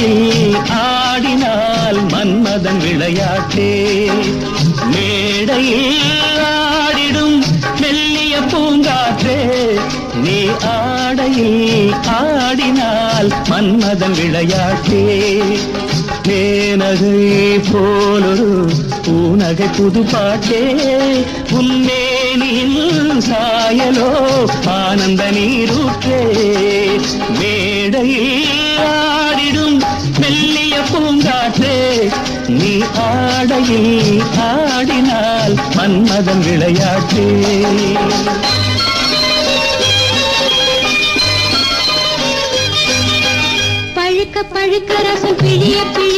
ஆடையில் ஆடினால் மன்மதன் விளையாட்டே. மேடையில் ஆடிடும் மெல்லிய பூங்காற்றே. நீ ஆடையில் ஆடினால் மன்மதன் விளையாட்டே. தேனகை போலொரு பூநகை புது பாட்டே உன்மேனில் சாயலோ ஆனந்த நீரூற்றே. மேடையில் நீ ஆடையில் ஆடினால் மன்மதன் விளையாட்டு. பழுக்க பழுக்க ரசம் பிழிய பிழிய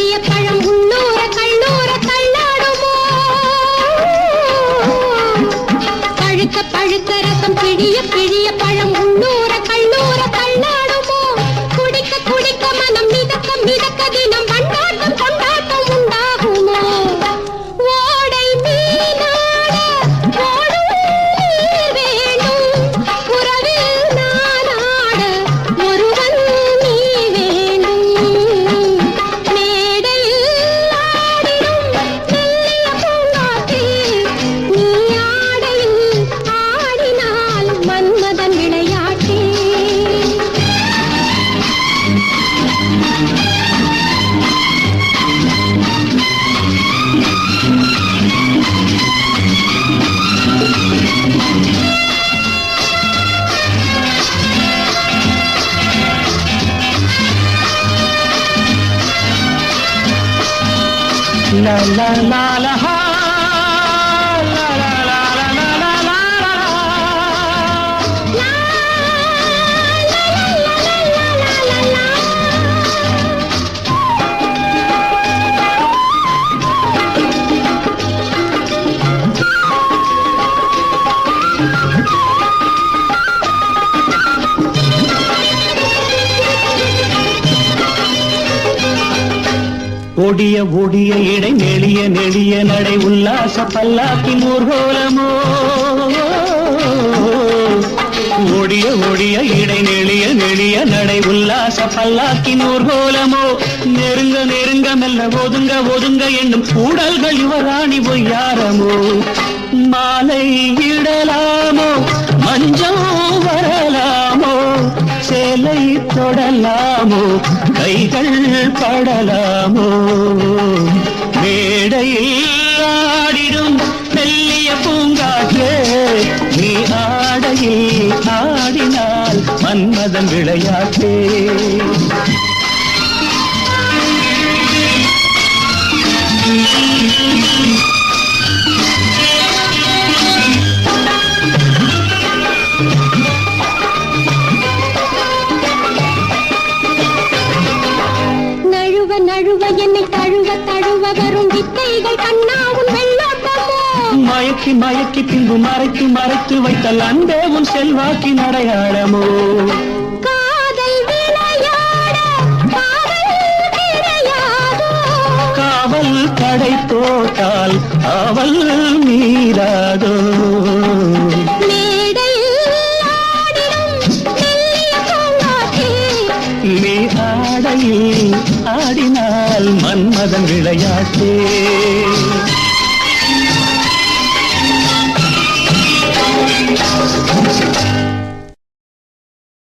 La la la la ஒடிய ஒடிய இடை நெளிய நெளிய நடை உல்லாச பல்லாக்கின் ஊர்கோலமோ? ஒடிய ஒடிய இடை நெளிய நெளிய நடை உல்லாச பல்லாக்கின் ஊர்கோலமோ? நெருங்க நெருங்க மெல்ல ஒதுங்க ஒதுங்க என்னும் கூடல்கள் யுவராணி பொய்யாரமோ? மாலை இடலாமோ? மஞ்சோ சேலை தொடலாமோ கைகள் படலாமோ மேடையில் ஆடிடும் மெல்லிய பூங்காற்றே நீ ஆடையில் ஆடினால் மன்மதன் விளையாட்டே Thank you. நழுவ நழுவ என்னை தழுவ தழுவ வரும் வித்தைகள் கண்ணாவும் வெள்ளோட்டமோ மயக்கி மயக்கி பின்பு மறைத்து மறைத்து வைத்தல் அன்பே உன் செல்வாக்கின் அடையாளமோ காவல் கடை போட்டால் அவள் மீறாதோ மன்மதன் விளையாட்டே